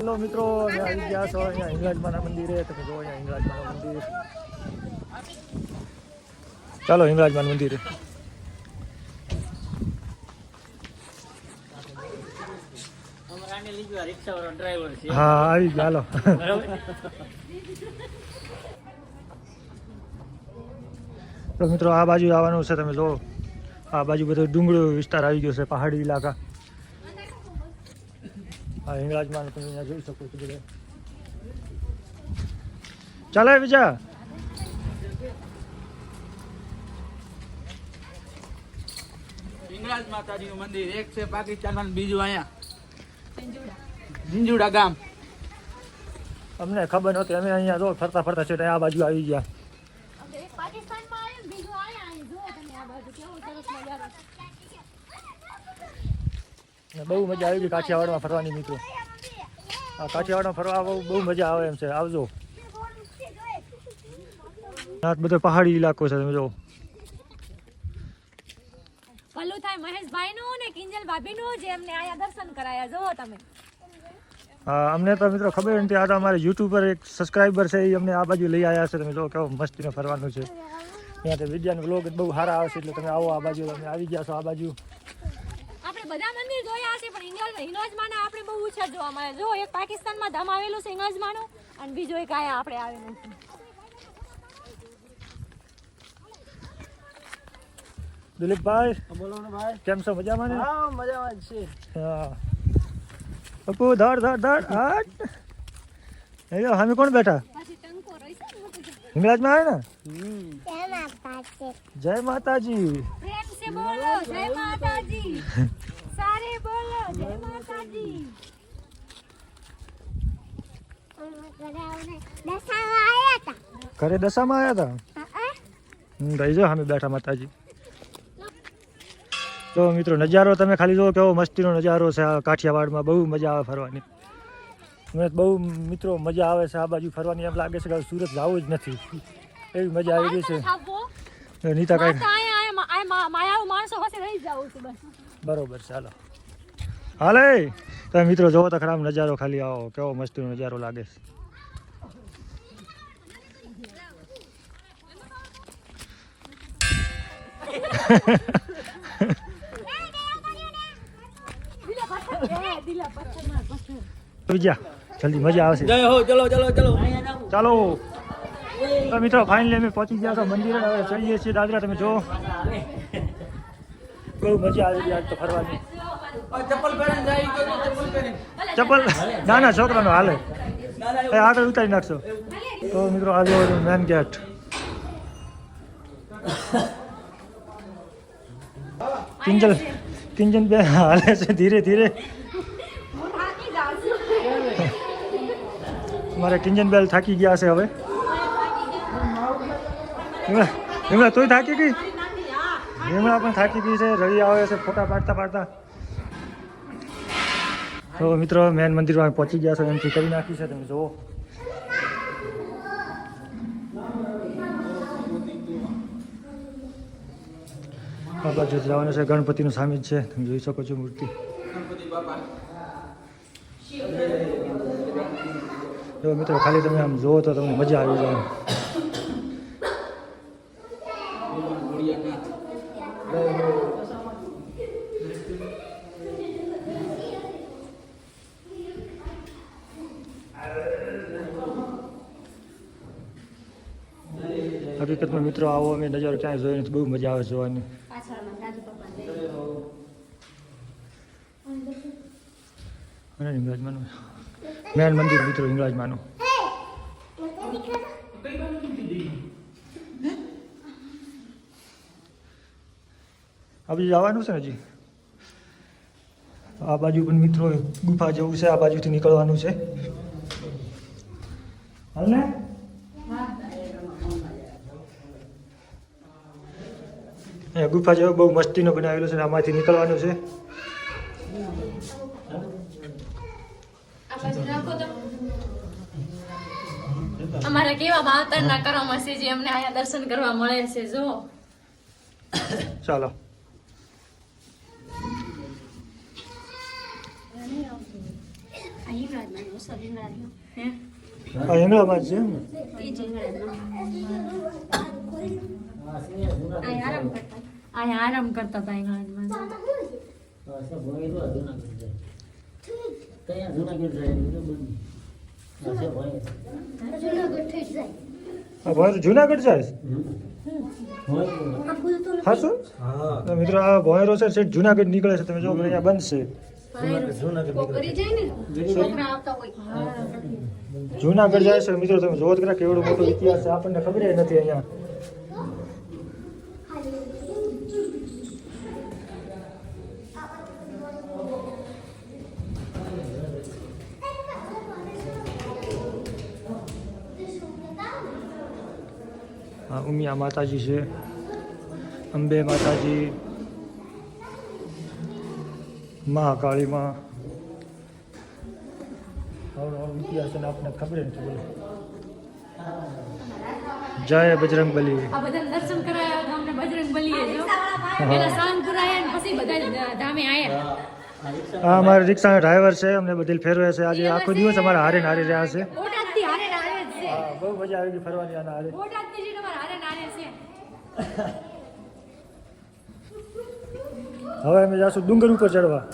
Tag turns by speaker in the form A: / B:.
A: Hello મિત્રો આવી ગયા છો, અહીંયા હિંગળાજમાના મંદિરે. તમે જો અહીંયા હિંગળાજમાનું મંદિર. ચાલો હિંગળાજમાન મંદિરે. હા, આવી ગયા, હાલો. મિત્રો, આ બાજુ આવવાનું છે, તમે જો આ બાજુ બધો ડુંગળો વિસ્તાર આવી ગયો છે, પહાડી ઇલાકા. હા હિંગળાજમાં તમે અહીંયા જોઈ શકો છો બધા. ચાલો બીજા
B: હિંગળાજ માતાજીનું મંદિર એક છે પાકિસ્તાનમાં અને બીજું અહીંયા. ઝીંઝુડા. ગામ.
A: અમને ખબર નહોતી અમે અહીંયા જો ફરતા ફરતા છે આ બાજુ આવી ગયા.
C: પાકિસ્તાનમાં આવ્યું બીજું આયા અહીં તમે આ બાજુ કેવું સરસ નજારો
A: ને બહુ મજા આવી ગઈ કાઠિયાવાડમાં ફરવાની મિત્રો. આ કાઠિયાવાડમાં ફરવા બહુ મજા આવે એમ છે. આવજો. રાત બધો પહાડી ઇલાકો છે તમે જો
C: ભલું થાય મહેશભાઈ નું ને કિંજલ ભાભી નું જે અમને આયા દર્શન કરાયા. જુઓ તમે.
A: હા અમને તો મિત્રો ખબર નથી આ તો અમારે પર એક સબસ્ક્રાઈબર છે એ અમને આ બાજુ લઈ આવ્યા છે તમે જો કેવો મસ્તીને ફરવાનું છે. ત્યાં તો વિદ્યાનો વ્લોગ બહુ સારા આવશે એટલે તમે આવો આ બાજુ તમે આવી ગયા છો આ બાજુ.
C: બધા મંદિર જોયા હશે પણ હિંગળજમાના આપણે બહુ ઓછા જોવા મળે. જો એક પાકિસ્તાનમાં ધામ આવેલું છે હિંગળજમાનું અને બીજો એક આયા આપણે આવેલું છે.
A: દિલીપભાઈ
B: બોલો ને ભાઈ.
A: કેમ છો? મજામાં ને?
B: હા મજામાં જ છે
A: હા. અપુ ધડ ધડ ધડ હટ. એ હામે કોણ બેઠા?
C: પછી ટંકો રહેશે ને મોટું.
A: હિંગળાજમાં આવે ને. જય માતાજી.
C: પ્રેમ से બોલો જય માતાજી
A: ઘરે દશામાં આવ્યા હતા ગઈ જો અમે બેઠા માતાજી. તો મિત્રો નજારો તમે ખાલી જુઓ કેવો મસ્તીનો નજારો છે આ કાઠિયાવાડમાં બહુ મજા આવે ફરવાની. મને બહુ મિત્રો મજા આવે છે આ બાજુ ફરવાની એમ લાગે છે કે સુરત જવું જ નથી. એવી મજા આવી ગઈ છે. નીતા કાંઈ બરોબર ચાલો. હાલે? તમે મિત્રો જોવો તો ખરાબ નજારો ખાલી આવો. કેવો મસ્તીનો નજારો લાગે છે. જલ્દી મજા આવશે.
B: ચલો ચલો ચલો.
A: ચાલો. તો મિત્રો ફાઇનલી અમે પહોંચી ગયા છો મંદિરે. હવે ચડીએ છીએ દાદરા તમે જો બહુ મજા આવી આજ તો ફરવાની.
B: ચપ્પલ પહેરીને જાય તો ચપ્પલ પહેરીને.
A: ચપ્પલ? નાના છોકરાનો હાલે.
B: ના ના
A: એ આગળ ઉતારી નાખશો તો મિત્રો આજે મેન ગેટ કિંજલ કિંજન બે હાલે છે ધીરે ધીરે.
C: થાકી જાઉં છું.
A: મારે કિંજન બેલ થાકી ગયા છે હવે. એમણા એમણા તોય થાકી ગઈ? એમણા પણ થાકી ગઈ છે રવિ આવે છે ફોટા પાડતા પાડતા. તો મિત્રો, મેન મંદિર મંદિરમાં પહોંચી ગયા છો એમથી કરી નાખી છે, તમે જુઓ. આ બાજુ જવાનું છે, ગણપતિનું સામી જ છે, તમે જોઈ શકો છો મૂર્તિ. જો મિત્રો, ખાલી તમે આમ જુઓ તો તમને મજા આવી જાય. હકીકતમાં મિત્રો, આવો અમે નજારો ક્યાંય જોઈએ નથી, બહુ મજા આવે જોવાની. અને મેન મંદિર મિત્રો, હિંગળાજમાનું. આ બાજુ જવાનું છે હજી? આ બાજુ પણ મિત્રો, ગુફા જવું છે, આ બાજુથી નીકળવાનું છે. હાલ ને? ગુફા જેવો બહુ મસ્તીનો બનાવેલો છે ને આમાંથી નીકળવાનું છે.
C: અમારા કેવા માવતરના કરવામાં છે જે અમને અહીંયા દર્શન કરવા મળે છે જો
A: ચાલો.
C: આ હિંગળાજમાં અસર હિંગળાજમાં. હે?
A: આ હિંગળામાં જ છે એમ
C: જ આરામ કરતા હતા
A: તો જુનાગઢ જાય. હા શું? તો મિત્રો આ ભોંયરો છે જુનાગઢ નીકળે છે. તમે જો અહીંયા બંધ છે.
C: કરી જાય ને છોકરા આવતા હોય.
A: જુનાગઢ જાય છે. મિત્રો તમે જોવો કેવડો મોટો ઇતિહાસ છે. આપણને ખબર નથી અહીંયા. ઉમિયા માતાજી છે અંબે માતાજી મહાકાળીમાં. આવડો ઇતિહાસ આપણને ખબર નથી બોલો. જય બજરંગ બલી.
C: આ બધા દર્શન કરાયા તો બજરંગ બલીએ જો. પેલા સાંજ પુરાયા પછી બધા ધામે આયા.
A: આ અમારા રિક્ષાના ડ્રાઈવર છે અમને બધી ફેરવે છે. આજે આખો દિવસ અમારે હારે હારે રહ્યા
C: છે.
A: હા, બહુ મજા આવી ગઈ ફરવાની આના હારે
C: બોટાદથી જ તમારે હારે ને હારે છે
A: હવે અમે જાશું ડુંગર ઉપર ચડવા.